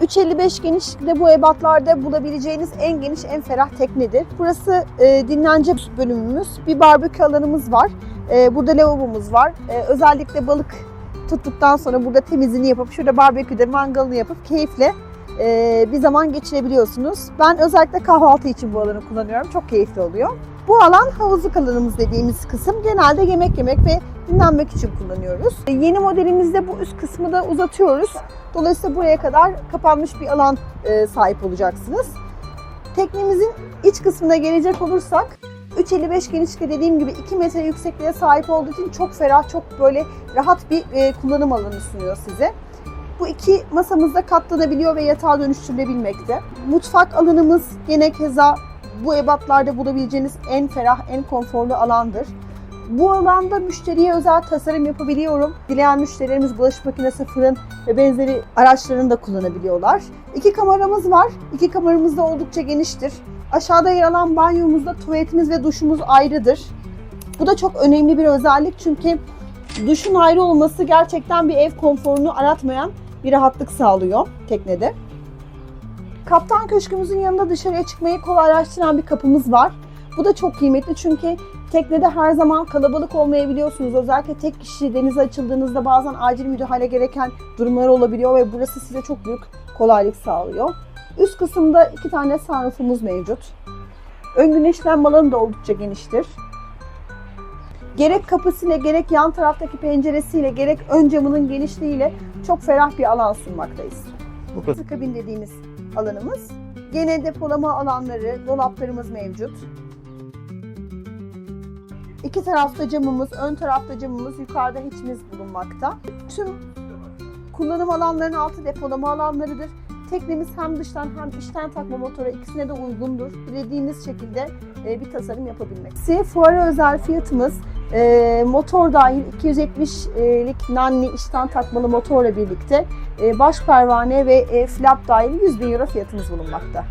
3.55 genişlikte bu ebatlarda bulabileceğiniz en geniş, en ferah teknedir. Burası e, dinlence bölümümüz. Bir barbekü alanımız var. E, burada lavabomuz var. E, özellikle balık tuttuktan sonra burada temizliğini yapıp şurada barbeküde mangalını yapıp keyifle e, bir zaman geçirebiliyorsunuz. Ben özellikle kahvaltı için bu alanı kullanıyorum. Çok keyifli oluyor. Bu alan havuzluk alanımız dediğimiz kısım. Genelde yemek yemek ve dinlenmek için kullanıyoruz. E, Yeni modelimizde bu üst kısmı da uzatıyoruz. Dolayısıyla buraya kadar kapanmış bir alan e, sahip olacaksınız. Teknemizin iç kısmına gelecek olursak 3.55 genişlikte dediğim gibi 2 metre yüksekliğe sahip olduğu için çok ferah, çok böyle rahat bir e, kullanım alanı sunuyor size. Bu iki masamızda katlanabiliyor ve yatağa dönüştürülebilmekte. Mutfak alanımız gene keza bu ebatlarda bulabileceğiniz en ferah, en konforlu alandır. Bu alanda müşteriye özel tasarım yapabiliyorum. Dileyen müşterilerimiz bulaşık makinesi, fırın ve benzeri araçlarını da kullanabiliyorlar. İki kameramız var. İki kameramız da oldukça geniştir. Aşağıda yer alan banyomuzda tuvaletimiz ve duşumuz ayrıdır. Bu da çok önemli bir özellik çünkü duşun ayrı olması gerçekten bir ev konforunu aratmayan bir rahatlık sağlıyor teknede. Kaptan köşkümüzün yanında dışarıya çıkmayı kolaylaştıran bir kapımız var. Bu da çok kıymetli çünkü teknede her zaman kalabalık olmayabiliyorsunuz. Özellikle tek kişi denize açıldığınızda bazen acil müdahale gereken durumlar olabiliyor ve burası size çok büyük kolaylık sağlıyor. Üst kısımda iki tane sunroofumuz mevcut. Ön güneşlenme alanı da oldukça geniştir. Gerek kapısıyla gerek yan taraftaki penceresiyle gerek ön camının genişliğiyle çok ferah bir alan sunmaktayız. Bu kadar. kabin dediğimiz alanımız. Gene depolama alanları, dolaplarımız mevcut. İki tarafta camımız, ön tarafta camımız, yukarıda hiçimiz bulunmakta. Tüm kullanım alanlarının altı depolama alanlarıdır. Teknemiz hem dıştan hem içten takma motora ikisine de uygundur. Dilediğiniz şekilde e, bir tasarım yapabilmek. Size fuara özel fiyatımız e, motor dahil 270'lik nanli içten takmalı motorla birlikte e, baş pervane ve flap dahil 100 bin euro fiyatımız bulunmakta.